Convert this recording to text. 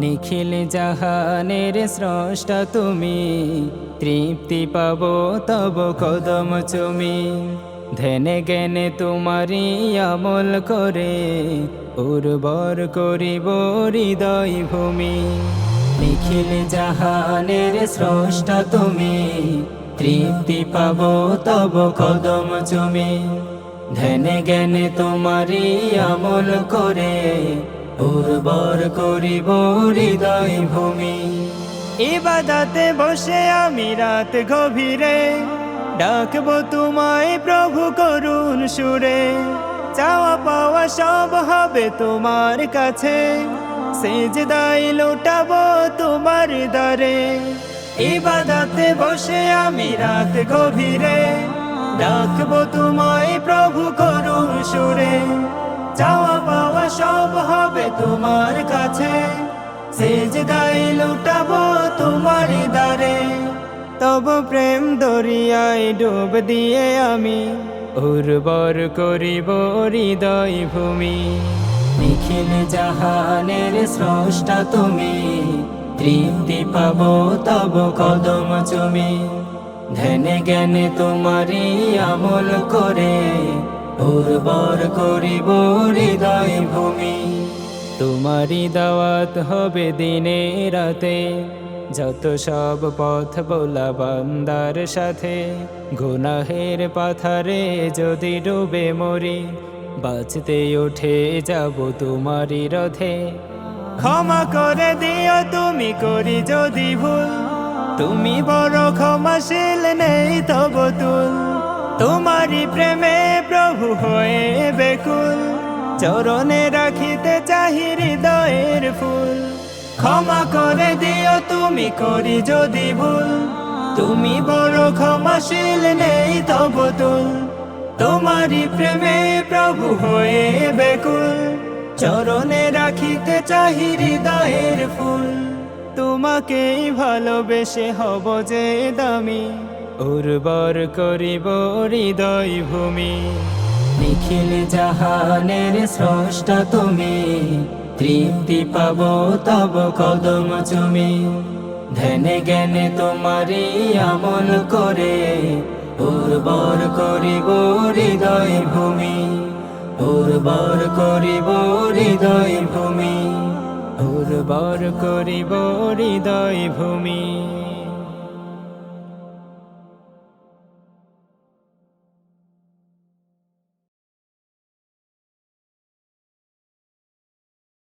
নিখিল জাহানের স্রষ্টা তুমি। তৃপ্তি পাব তব কদম চুমি। ধ্যানে জ্ঞানে তোমারি আমল করে, উর্বর করিব হৃদয় ভূমি। নিখিল জাহানের স্রষ্টা তুমি, তৃপ্তি পাব তব কদম চুমি। ধ্যানে জ্ঞানে তোমারি আমল করে উর্বর করিব হৃদয় ভূমি। ইবাদাতে বসে আমি রাত গভীরে, ডাকবো তোমায় প্রভু করুণ সুরে। চাওয়া পাওয়া সব হবে তোমার কাছে সেজদাই লুটাবো তোমার দ্বারে। ইবাদাতে বসে আমি রাত গভীরে, ডাকবো তোমায় প্রভু করুণ সুরে। চাওয়া তোমার কাছে। সেজদাই লুটাবো তোমার দারে তব প্রেম দরিয়ায় ডুব দিয়ে আমি উর্বর করিব হৃদয় ভূমি। নিখিল জাহানের স্রষ্টা তুমি, তৃপ্তি পাব তব কদম চুমি। ধ্যানে জ্ঞানে তোমারি আমল করে, উর্বর করিব হৃদয় ভূমি। তোমারি দাওয়াত হবে দিনে রাতে। যত সব পথ বলা বান্দার সাথে, গুনাহের পাথারে যদি ডুবে মরি, বাঁচতে উঠে যাব তোমারি রথে। ক্ষমা করে দিও তুমি করি যদি ভুল, তুমি বড় ক্ষমাশীল নেই তব তুল। তোমারি প্রেমে প্রভু হয়ে বেকুল। চরণে রাখিতে চাহি হৃদয়ের ফুল। ক্ষমা করে দিও তুমি করি যদি ভুল। তুমি বড় ক্ষমাশীল নেই তব তুল। তোমারি প্রেমে প্রভু হয়ে বেকুল। চরণে রাখিতে চাহি হৃদয়ের ফুল। তোমাকেই ভালোবেসে হব যে দামি। উর্বর করিব হৃদয় ভূমি নিখিল জাহানের স্রষ্টা তুমি। তৃপ্তি পাব তব কদম চুমি। ধ্যানে জ্ঞানে তোমারি আমল করে, উর্বর করিব হৃদয় ভূমি। উর্বর করিব হৃদয় ভূমি, উর্বর করিব হৃদয় ভূমি।